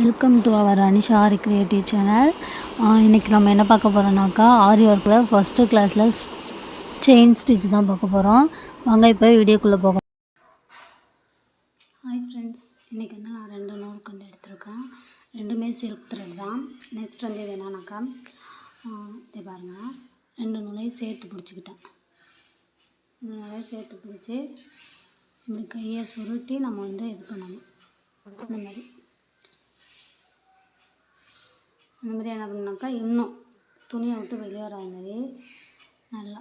Welcome to our Anisha Aari creative channel இன்றைக்கி நம்ம என்ன பார்க்க போகிறோம்னாக்கா ஆரி ஒர்க்கில் ஃபஸ்ட்டு கிளாஸில் செயின் ஸ்டிச் தான் பார்க்க போகிறோம் வாங்க இப்போ வீடியோக்குள்ளே போகலாம். ஹாய் ஃப்ரெண்ட்ஸ் இன்றைக்கி வந்து நான் ரெண்டு நூல் கொண்டு எடுத்திருக்கேன். ரெண்டுமே சில்க் த்ரெட் தான். நெக்ஸ்ட் வந்து இது என்னன்னாக்கா இதை பாருங்கள் ரெண்டு நூலையும் சேர்த்து பிடிச்சிக்கிட்டேன். ரெண்டு நூலையும் சேர்த்து பிடிச்சி இப்படி கையை சுருட்டி நம்ம வந்து இது பண்ணணும். இந்த மாதிரி. அந்த மாதிரி என்ன பண்ணாக்கா இன்னும் துணியை விட்டு வெளியே வராத மாதிரி நல்லா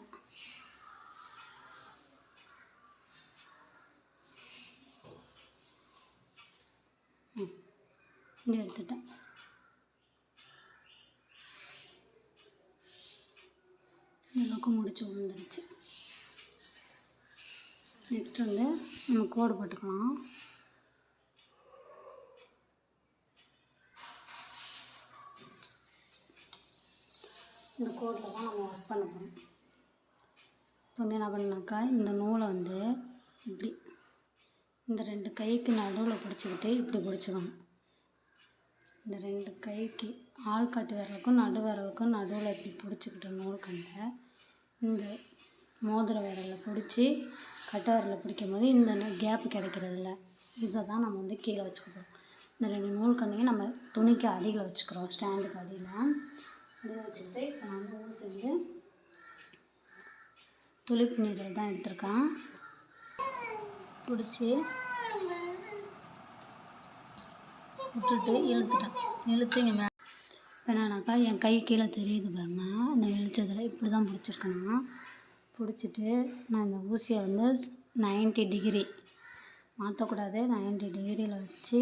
இப்படி எடுத்துட்டேன். இந்தளவுக்கு முடிச்சு விழுந்துருச்சு நெக்ஸ்ட் வந்து நம்ம கோடு போட்டுக்கலாம். இந்த கோடில் தான் நம்ம ஒர்க் பண்ண போகிறோம் இப்போ வந்து என்ன பண்ணாக்கா இந்த நூலை வந்து இப்படி இந்த ரெண்டு கைக்கு நடுவில் பிடிச்சிக்கிட்டு இப்படி பிடிச்சிக்கணும். இந்த ரெண்டு கைக்கு ஆள்காட்டு விரலுக்கும் நடு விரலுக்கும் நடுவில் இப்படி பிடிச்சிக்கிட்ட நூல் கண்டை இந்த மோதிர விரலில் பிடிச்சி கட்டை விரலில் பிடிக்கும் போது இந்த கேப்பு கிடைக்கிறதில்ல. இதை தான் நம்ம வந்து கீழே வச்சுக்கிறோம் இந்த ரெண்டு நூல் கண்ணையும் நம்ம துணிக்கு அடியில் வச்சுக்கிறோம் ஸ்டாண்டுக்கு அடியில். வச்சுக்கிட்டு இப்போ நான் வந்து ஊசி வந்து துளிப்பு நீடல் தான் எடுத்திருக்கேன். பிடிச்சி விட்டுட்டு இழுத்துட்டேன். இழுத்து இங்கே மேலே என்னன்னாக்கா என் கை கீழே தெரியுது பாருங்க. இந்த வெளிச்சத்தில் இப்படி தான் பிடிச்சிருக்கேன்னா பிடிச்சிட்டு நான் இந்த ஊசியை வந்து நைன்ட்டி டிகிரி மாற்றக்கூடாது நைன்ட்டி டிகிரியில் வச்சு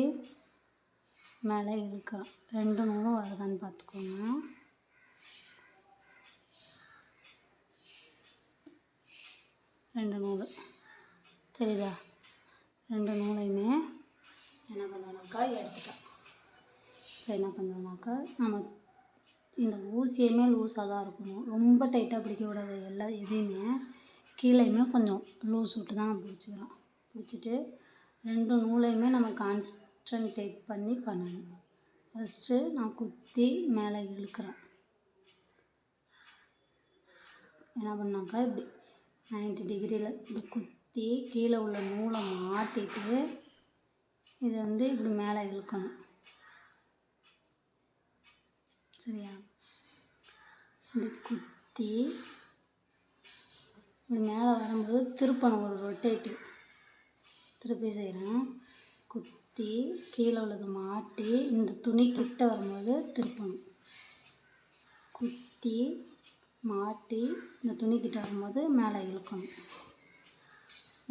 மேலே இழுக்கலாம் ரெண்டு நூலும் வருதான்னு பார்த்துக்கோங்க. ரெண்டு நூல். தெரியுதா? ரெண்டு நூலையுமே என்ன பண்ணணும்னாக்கா எடுத்துட்டேன் இப்போ என்ன பண்ணணும்னாக்கா நம்ம இந்த ஊசியுமே லூஸாக தான் இருக்கணும். ரொம்ப டைட்டாக பிடிக்கக்கூடாது எல்லா எதையுமே. கீழேயுமே கொஞ்சம் லூஸ் விட்டு தான் நம்ம பிடிச்சிக்கிறோம் பிடிச்சிட்டு ரெண்டு நூலையுமே நம்ம கான்சன்ட்ரேட் பண்ணி பண்ணணும். ஃபஸ்ட்டு நான் குத்தி மேலே இழுக்கிறேன். என்ன பண்ணாக்கா இப்படி. நைன்ட்டி டிகிரியில் இப்படி குத்தி கீழே உள்ள நூலை மாட்டிட்டு இதை வந்து இப்படி மேலே இழுக்கணும். சரியா? இப்படி குத்தி இப்படி மேலே வரும்போது திருப்பணும் ஒரு ரொட்டேட்டு திருப்பி செய்கிறேன் குத்தி கீழே உள்ளதை மாட்டி இந்த துணி கிட்ட வரும்போது திருப்பணும். குத்தி மாட்டி இந்த துணி கிட்ட வரும்போது மேலே இழுக்கணும்.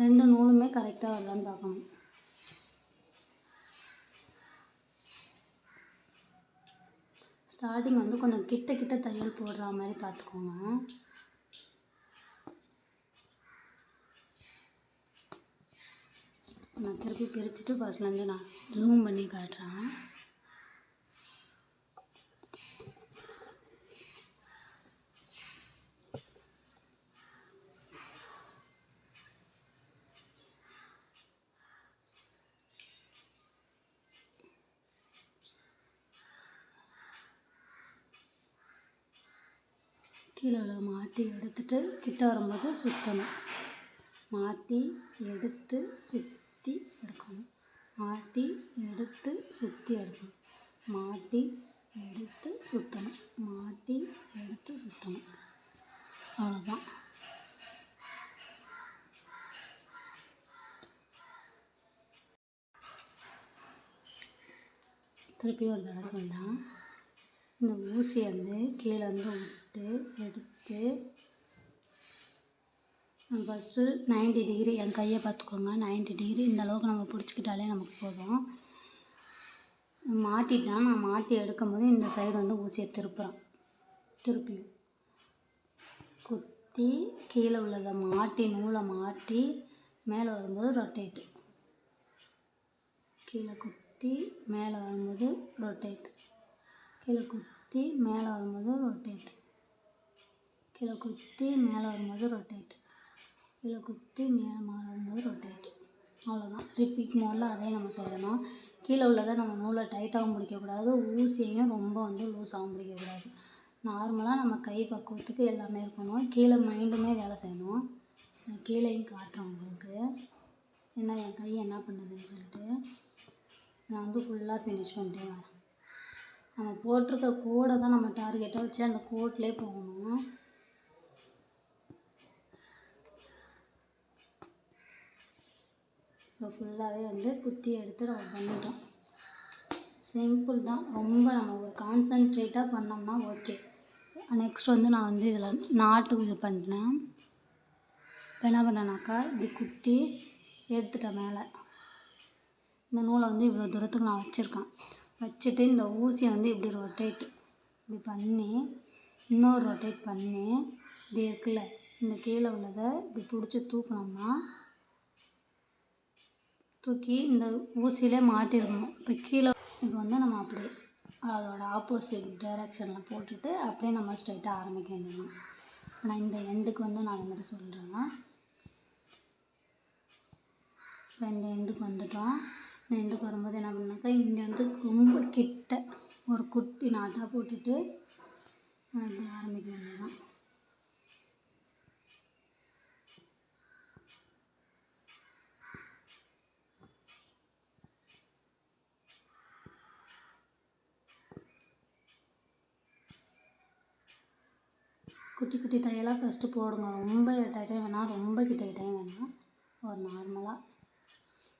ரெண்டு நூலுமே கரெக்டாக வருதான்னு பார்க்கணும். ஸ்டார்டிங் வந்து கொஞ்சம் கிட்ட கிட்ட தையல் போடுற மாதிரி பார்த்துக்கோங்க. நான் திருப்பி பிரிச்சுட்டு ஃபஸ்ட்லேருந்து நான் ஜூம் பண்ணி காட்டுறேன். கீழே உள்ளதை மாட்டி எடுத்துட்டு கிட்ட வரும்போது சுற்றணும் மாட்டி எடுத்து சுற்றி எடுக்கணும். மாட்டி எடுத்து சுற்றி எடுக்கணும். மாட்டி எடுத்து சுற்றணும் மாட்டி எடுத்து சுற்றணும் அவ்வளோதான் திருப்பி ஒரு தடவை சொல்கிறேன் இந்த ஊசியை வந்து கீழே வந்து போட்டு எடுத்து. ஃபஸ்ட்டு நைன்ட்டி டிகிரி என் கையை பார்த்துக்கோங்க. நைன்ட்டி டிகிரி இந்த அளவுக்கு நம்ம பிடிச்சிக்கிட்டாலே நமக்கு போதும். மாட்டிட்டேன் நான் மாட்டி எடுக்கும் போது இந்த சைடு வந்து ஊசியை திருப்புறேன். திருப்பி. குத்தி கீழே உள்ளதை மாட்டி நூலை மாட்டி மேலே வரும்போது ரொட்டேட்டு கீழே குத்தி மேலே வரும்போது ரொட்டேட் கீழே குத்தி மேலே வரும்போது ரொட்டேட் கீழே குத்தி மேலே வரும்போது ரொட்டேட் கீழே குத்தி மேலே வரும்போது ரொட்டேட் அவ்வளோதான் ரிப்பீட் மோடில் அதே நம்ம சொல்லணும். கீழே உள்ளதை நம்ம நூலை டைட்டாகவும் பிடிக்கக்கூடாது. ஊசியையும் ரொம்ப வந்து லூஸாகவும் பிடிக்கக்கூடாது. நார்மலாக நம்ம கை பக்குவத்துக்கு எல்லாமே இருக்கணும். கீழே மைண்டுமே வேலை செய்யணும். நான் கீழேயும் காட்டுறேன் உங்களுக்கு. என்ன என் கை என்ன பண்ணுதுன்னு சொல்லிட்டு நான் வந்து ஃபுல்லாக ஃபினிஷ் பண்ணிட்டே வரேன். நம்ம போட்டிருக்க கோடை தான் நம்ம டார்கெட்டாக வச்சு அந்த கோட்லேயே போகணும். இப்போ ஃபுல்லாகவே வந்து குத்தி எடுத்து நம்ம பண்ணிட்டோம் சிம்பிள் தான். ரொம்ப நம்ம ஒரு கான்சன்ட்ரேட்டாக பண்ணோம்னா ஓகே நெக்ஸ்ட் வந்து நான் வந்து இதில் நாட்டு இது பண்ணுறேன் இப்போ என்ன பண்ணேனாக்கா இப்படி குத்தி எடுத்துட்டேன் மேலே. இந்த நூலை வந்து இவ்வளோ தூரத்துக்கு நான் வச்சுருக்கேன். வச்சுட்டு இந்த ஊசியை வந்து இப்படி ரொட்டேட் இப்படி பண்ணி இன்னொரு ரொட்டேட் பண்ணி இது இருக்குல்ல இந்த கீழே உள்ளதை இப்படி பிடிச்சி தூக்குனோம்னா தூக்கி இந்த ஊசியிலே மாட்டிருக்கணும் இப்போ கீழே இப்போ வந்து நம்ம அப்படியே அதோட ஆப்போசிட் டைரக்ஷனில் போட்டுட்டு அப்படியே நம்ம ஸ்ட்ரைட்டாக ஆரம்பிக்க வேண்டியது நான் இந்த எண்டுக்கு வந்து நான் அது மாதிரி சொல்கிறேன்னா இப்போ இந்த எண்டுக்கு வந்துட்டோம். இந்த எண்டுக்கு வரும்போது என்ன பண்ணாக்கா இங்கே வந்து ரொம்ப கிட்ட ஒரு குட்டி நாட்டாக போட்டுட்டு அப்படி ஆரம்பிக்க வேண்டியதான் குட்டி குட்டி தையலாக ஃபஸ்ட்டு போடுங்க. ரொம்ப டைட்டாக வேணாம். ரொம்ப கிட்ட கிட்டையும் வேணாம். ஒரு நார்மலாக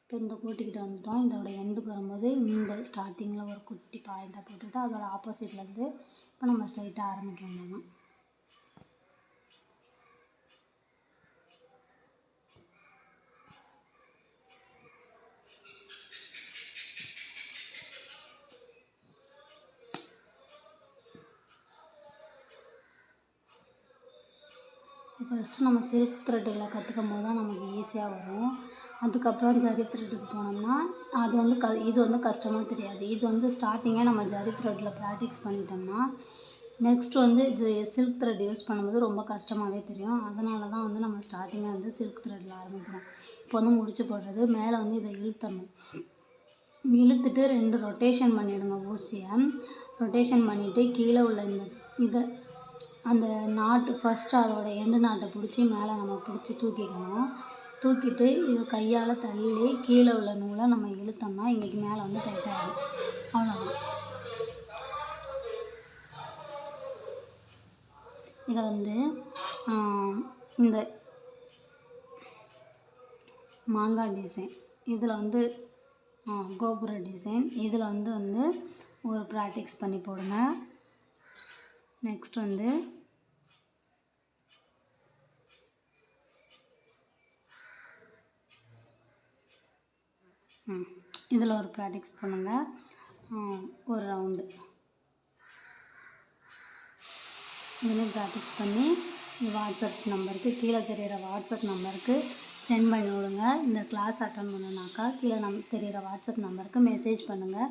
இப்போ இந்த கூட்டிக்கிட்டு வந்துட்டோம். இதோட எண்டுக்கு வரும்போது இந்த ஸ்டார்டிங்கில் ஒரு குட்டி பாயிண்ட்டாக போட்டுவிட்டு அதோட ஆப்போசிட்லேருந்து இப்போ நம்ம ஸ்ட்ரைட்டாக ஆரம்பிக்க வேண்டியதான் ஃபஸ்ட்டு நம்ம சில்க் த்ரெட்டுகளை கற்றுக்கும் போது தான் நமக்கு ஈஸியாக வரும். அதுக்கப்புறம் ஜரி த்ரெட்டுக்கு போனோம்னா அது வந்து க இது வந்து கஷ்டமாக தெரியாது. இது வந்து ஸ்டார்டிங்கே நம்ம ஜரி த்ரெட்டில் ப்ராக்டிஸ் பண்ணிட்டோம்னா நெக்ஸ்ட் வந்து இது சில்க் த்ரெட் யூஸ் பண்ணும்போது ரொம்ப கஷ்டமாகவே தெரியும். அதனால தான் வந்து நம்ம ஸ்டார்டிங்கே வந்து சில்க் த்ரெட்டில் ஆரம்பிக்கிறோம். இப்போ வந்து முடிச்சு போடுறது மேலே வந்து இதை இழுத்தணும். இழுத்துட்டு ரெண்டு ரொட்டேஷன் பண்ணிவிடுங்க ஊசியை. ரொட்டேஷன் பண்ணிவிட்டு கீழே உள்ள இந்த இதை அந்த நாட்டு ஃபஸ்ட்டு அதோட எண்டு நாட்டை பிடிச்சி மேலே நம்ம பிடிச்சி தூக்கிக்கணும் தூக்கிட்டு இது கையால் தள்ளி கீழே உள்ள நூலை நம்ம இழுத்தோம்னா இன்றைக்கி மேலே வந்து டைட் ஆகிடும் அவ்வளோதான் இதை வந்து இந்த மாங்காய் டிசைன் இதில் வந்து கோபுர டிசைன் இதில் வந்து வந்து ஒரு ப்ராக்டிக்ஸ் பண்ணி போடுங்க. நெக்ஸ்ட் வந்து இதில் ஒரு ப்ராக்டிக்ஸ் பண்ணுங்கள் ஒரு ரவுண்டு இதுலேயும் ப்ராக்டிக்ஸ் பண்ணி வாட்ஸ்அப் நம்பருக்கு கீழே தெரிகிற வாட்ஸ்அப் நம்பருக்கு சென்ட் பண்ணி விடுங்க. இந்த கிளாஸ் அட்டன் பண்ணுனாக்கா கீழே நம் தெரிகிற வாட்ஸ்அப் நம்பருக்கு மெசேஜ் பண்ணுங்கள்